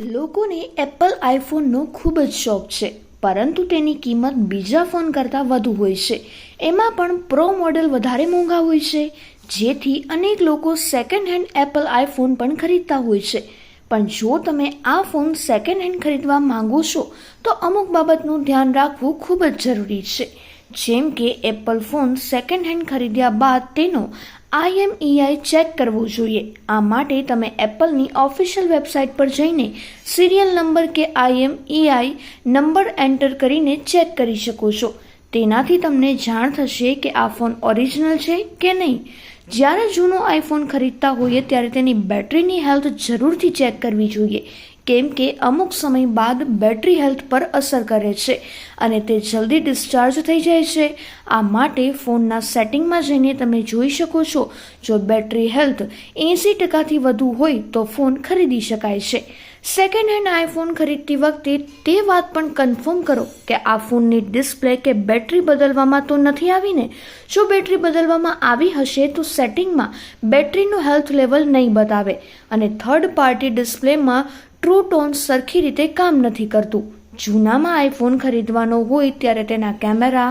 લોકોને એપલ આઈફોનનો ખૂબ જ શોખ છે, પરંતુ તેની કિંમત બીજા ફોન કરતાં વધુ હોય છે. એમાં પણ પ્રો મોડેલ વધારે મોંઘા હોય છે, જેથી અનેક લોકો સેકન્ડ હેન્ડ એપલ આઈફોન પણ ખરીદતા હોય છે. પણ જો તમે આ ફોન સેકન્ડ હેન્ડ ખરીદવા માંગો છો, તો અમુક બાબતનું ધ્યાન રાખવું ખૂબ જ જરૂરી છે. જેમ કે એપલ ફોન સેકન્ડ હેન્ડ ખરીદ્યા બાદ તેનો આઈએમઈઆઈ ચેક કરવો જોઈએ. આ માટે તમે એપલની ઓફિશિયલ વેબસાઇટ પર જઈને સિરિયલ નંબર કે આઈએમઈઆઈ નંબર એન્ટર કરીને ચેક કરી શકો છો. તેનાથી તમને જાણ થશે કે આ ફોન ઓરિજિનલ છે કે નહીં. જ્યારે જૂનો આઈફોન ખરીદતા હોઈએ ત્યારે તેની બેટરીની હેલ્થ જરૂરથી ચેક કરવી જોઈએ. કેમ કે અમુક સમય બાદ બેટરી હેલ્થ પર અસર કરે છે અને તે જલ્દી ડિસ્ચાર્જ થઈ જાય છે. આ માટે ફોનના સેટિંગમાં જઈને તમે જોઈ શકો છો, જો બેટરી હેલ્થ એંસી ટકાથી વધુ હોય તો ફોન ખરીદી શકાય છે. સેકન્ડ હેન્ડ આઈફોન ખરીદતી વખતે તે વાત પણ કન્ફર્મ કરો કે આ ફોનની ડિસ્પ્લે કે બેટરી બદલવામાં તો નથી આવીને? જો બેટરી બદલવામાં આવી હશે તો સેટિંગમાં બેટરીનું હેલ્થ લેવલ નહીં બતાવે અને થર્ડ પાર્ટી ડિસ્પ્લેમાં ટ્રુ ટોન સરખી રીતે કામ નથી કરતું. જૂનામાં આઈફોન ખરીદવાનો હોય ત્યારે તેના કેમેરા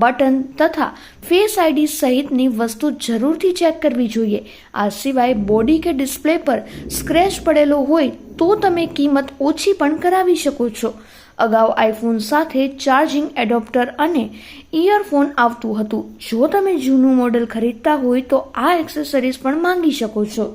બટન તથા ફેસ આઈડી સહિતની વસ્તુ જરૂરથી ચેક કરવી જોઈએ. આ સિવાય બોડી કે ડિસ્પ્લે પર સ્ક્રેચ પડેલો હોય તો તમે કિંમત ઓછી પણ કરાવી શકો છો. અગાઉ આઈફોન સાથે ચાર્જિંગ એડોપ્ટર અને ઇયરફોન આવતું હતું. જો તમે જૂનું મોડેલ ખરીદતા હોય તો આ એક્સેસરીઝ પણ માંગી શકો છો.